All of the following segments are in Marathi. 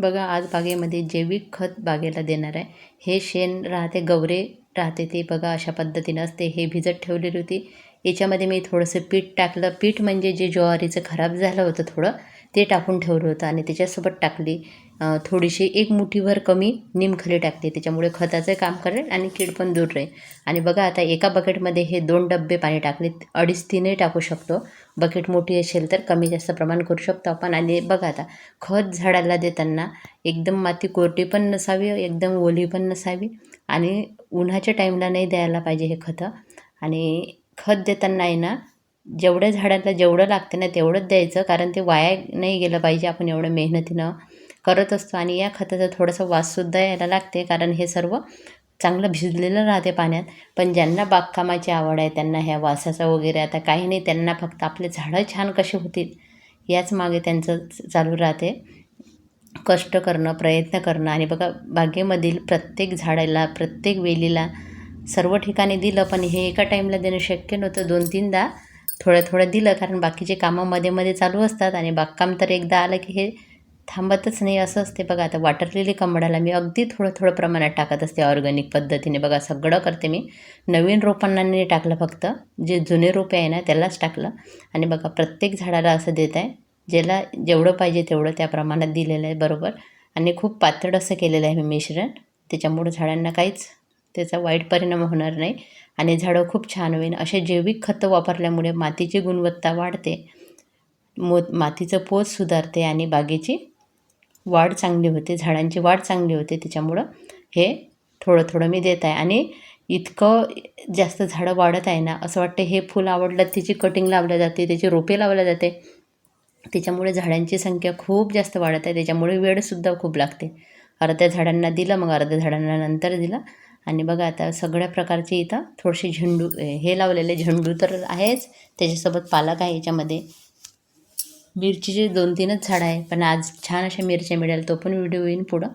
बघा आज बागेमध्ये जैविक खत बागेला देणार आहे. हे शेण राहते गवरे राहते ते बघा अशा पद्धतीनं असते. हे भिजत ठेवलेली होती. याच्यामध्ये मी थोडंसं पीठ टाकलं. पीठ म्हणजे जे ज्वारीचं खराब झालं होतं थोडं ते टाकून ठेवलं होतं आणि त्याच्यासोबत टाकली. थोडीशी एक मुठीभर कमी निमखली टाकली त्याच्यामुळे खताचं काम करेल आणि कीड पण दूर राहील. आणि बघा आता एका बकेटमध्ये हे दोन डब्बे पाणी टाकले. अडीच तीनही टाकू शकतो. बकेट मोठी असेल तर कमी जास्त प्रमाण करू शकतो आपण. आणि बघा आता खत झाडाला देताना एकदम माती कोरडी पण नसावी एकदम ओली पण नसावी. आणि उन्हाच्या टाईमला नाही द्यायला पाहिजे हे खतं. आणि खत देताना आहे ना जेवढ्या झाडांना जेवढं लागते ना तेवढंच द्यायचं कारण ते वाया नाही गेलं पाहिजे आपण एवढं मेहनतीनं करत असतो. आणि या खताचा थोडासा वाससुद्धा यायला लागते कारण हे सर्व चांगलं भिजलेलं राहते पाण्यात. पण ज्यांना बागकामाची आवड आहे त्यांना ह्या वासाचा वगैरे आता काही नाही त्यांना फक्त आपले झाडं छान कसे होतील याच मागे त्यांचं चालू राहते. कष्ट करणं प्रयत्न करणं. आणि बघा बागेमधील प्रत्येक झाडाला प्रत्येक वेलीला सर्व ठिकाणी दिलं पण हे एका टाईमला देणं शक्य नव्हतं. दोन तीनदा थोडं थोडं दिलं कारण बाकीचे कामं मध्ये मध्ये चालू असतात आणि बागकाम तर एकदा आलं की हे थांबतच नाही असं असते. बघा आता वाटरलेली कंबडाला कमळाला मी अगदी थोडं थोडं प्रमाणात टाकत असते ऑर्गॅनिक पद्धतीने. बघा सगळं करते मी. नवीन रोपांना नाही टाकलं फक्त. जे जुने रोपे आहे ना त्यालाच टाकलं. आणि बघा प्रत्येक झाडाला असं देत आहे. ज्याला जेवढं पाहिजे तेवढं त्या प्रमाणात दिलेलं आहे बरोबर. आणि खूप पातळ असं केलेलं आहे मी मिश्रण. त्याच्यामुळं झाडांना काहीच त्याचा वाईट परिणाम होणार नाही. आणि झाडं खूप छान होईल असे जैविक खतं वापरल्यामुळे मातीची गुणवत्ता वाढते. मो मातीचं पोत सुधारते आणि बागेची वाढ चांगली होते. झाडांची वाढ चांगली होते. त्याच्यामुळं हे थोडं थोडं मी देत आहे. आणि इतकं जास्त झाडं वाढत आहे ना असं वाटतं हे फुल आवडलं त्याची कटिंग लावल्या जाते त्याची रोपे लावल्या जाते. त्याच्यामुळे झाडांची संख्या खूप जास्त वाढत आहे. त्याच्यामुळे वेळसुद्धा खूप लागते. अर्ध्या झाडांना दिलं मग अर्ध्या झाडांना नंतर दिलं. आणि बघा आता सगळ्या प्रकारचे इथं थोडेसे झेंडू हे लावलेले झेंडू तर आहेच. त्याच्यासोबत पालक आहे याच्यामध्ये. मिरचीचे दोन तीनच झाडं आहे पण आज छान अशा मिरच्या मिळाल्या तो पण व्हिडिओ येईन पुढं.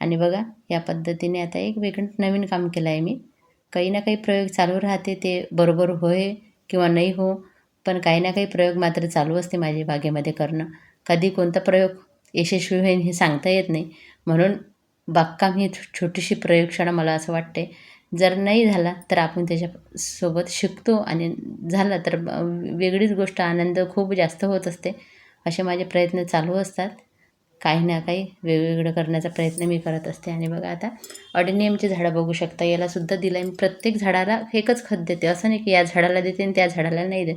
आणि बघा या पद्धतीने आता एक वेगळं नवीन काम केलं आहे मी. काही ना काही प्रयोग चालू राहते ते बरोबर होय किंवा नाही हो पण काही ना काही प्रयोग मात्र चालू असते माझ्या बागेमध्ये करणं. कधी कोणता प्रयोग यशस्वी होईल हे सांगता येत नाही. म्हणून बागकाम ही छोटीशी प्रयोगशाळा मला असं वाटते जर नाही झाला तर आपण त्याच्यासोबत शिकतो आणि झाला तर वेगळीच गोष्ट आनंद खूप जास्त होत असते. असे माझे प्रयत्न चालू असतात. काही ना काही वेगवेगळं करण्याचा प्रयत्न मी करत असते. आणि बघा आता ऑडिनियमची झाडं बघू शकता. यालासुद्धा दिलं आहे मी प्रत्येक झाडाला एकच खत देते. असं नाही की या झाडाला देते आणि त्या झाडाला नाही देत.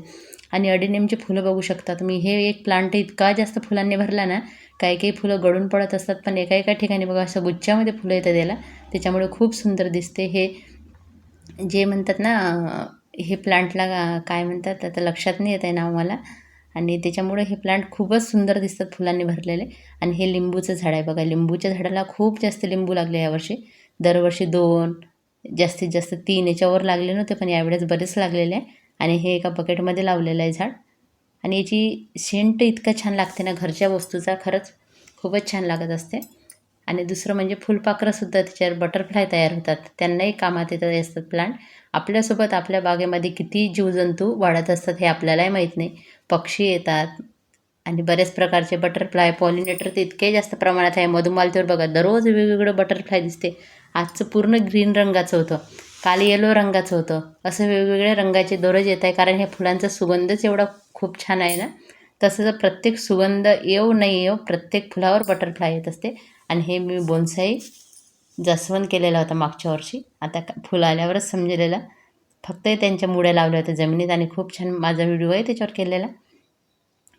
आणि अडिनियमची फुलं बघू शकता तुम्ही हे एक प्लांट इतका जास्त फुलांनी भरला ना काही काही फुलं गळून पडत असतात पण एका एका ठिकाणी बघा असं गुच्छामध्ये फुलं येतं त्याला त्याच्यामुळे खूप सुंदर दिसते. हे जे म्हणतात ना हे प्लांटला काय म्हणतात आता लक्षात नाही येत आहे नाव मला. आणि त्याच्यामुळे हे प्लांट खूपच सुंदर दिसतात फुलांनी भरलेले. आणि हे लिंबूचं झाड आहे बघा. लिंबूच्या झाडाला खूप जास्त लिंबू लागले यावर्षी दरवर्षी दोन जास्तीत जास्त तीन याच्यावर लागले नव्हते पण यावेळेस बरेच लागलेले आहे. आणि हे एका बकेटमध्ये लावलेलं आहे झाड. आणि याची सेंट इतकं छान लागते ना घरच्या वस्तूचा खरंच खूपच छान लागत असते. आणि दुसरं म्हणजे फुलपाखरंसुद्धा त्याच्यावर बटरफ्लाय तयार होतात. त्यांनाही कामात येतात असतात प्लांट आपल्यासोबत आपल्या बागेमध्ये किती जीवजंतू वाढत असतात हे आपल्यालाही माहीत नाही. पक्षी येतात आणि बऱ्याच प्रकारचे बटरफ्लाय पॉलिनेटर तर इतके जास्त प्रमाणात आहे. मधुमालतीवर बघा दररोज वेगवेगळं बटरफ्लाय दिसते. आजचं पूर्ण ग्रीन रंगाचं होतं. काल येलो रंगाचं होतं. असं वेगवेगळ्या रंगाचे दररोज येत आहे. कारण ह्या फुलांचा सुगंधच एवढा खूप छान आहे ना? तसं प्रत्येक सुगंध येऊ नाही येऊ प्रत्येक फुलावर बटरफ्लाय येत असते. आणि हे मी बोनसाई जास्वंद केलेला होता मागच्या वर्षी. आता फुलं आल्यावरच समजलेलं. फक्त त्यांच्या मुळ्या लावल्या होत्या जमिनीत आणि खूप छान माझा व्हिडिओ आहे त्याच्यावर केलेला.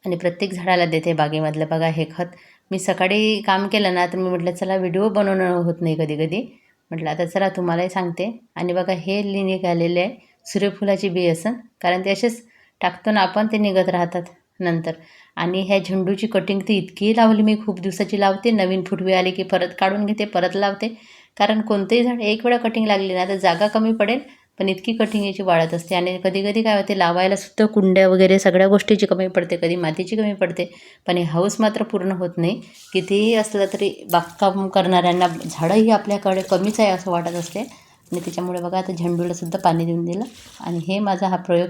आणि प्रत्येक झाडाला देते बागेमधलं. बघा हे खत. मी सकाळी काम केलं ना तर मी म्हटलं चला व्हिडिओ बनवणं होत नाही कधी कधी म्हटलं आता चला तुम्हालाही सांगते. आणि बघा हे ली निघालेले आहे सूर्यफुलाची बी असं कारण ते असेच टाकतो ना आपण ते निघत राहतात नंतर. आणि ह्या झेंडूची कटिंग ती इतकी लावली मी खूप दिवसाची लावते. नवीन फुटवे आले की परत काढून घेते परत लावते. कारण कोणतेही झाड एक वेळा कटिंग लागली ना तर जागा कमी पडेल. पण इतकी कटिंग याची वाढत असते. आणि कधी कधी काय होते लावायला सुद्धा कुंड्या वगैरे सगळ्या गोष्टीची कमी पडते कधी मातीची कमी पडते. पण हे हाऊस मात्र पूर्ण होत नाही. कितीही असलं तरी बागकाम करणाऱ्यांना झाडंही आपल्याकडे कमीच आहे असं वाटत असते. आणि त्याच्यामुळे बघा आता झेंडूलासुद्धा पाणी देऊन दिलं. आणि हे माझा हा प्रयोग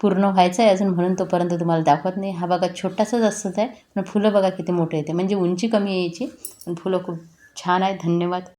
पूर्ण व्हायचा आहे अजून म्हणून तोपर्यंत तुम्हाला दाखवत नाही. हा बघा छोटासाच असत आहे. पण फुलं बघा किती मोठे येते. म्हणजे उंची कमी यायची. पण फुलं खूप छान आहे धन्यवाद.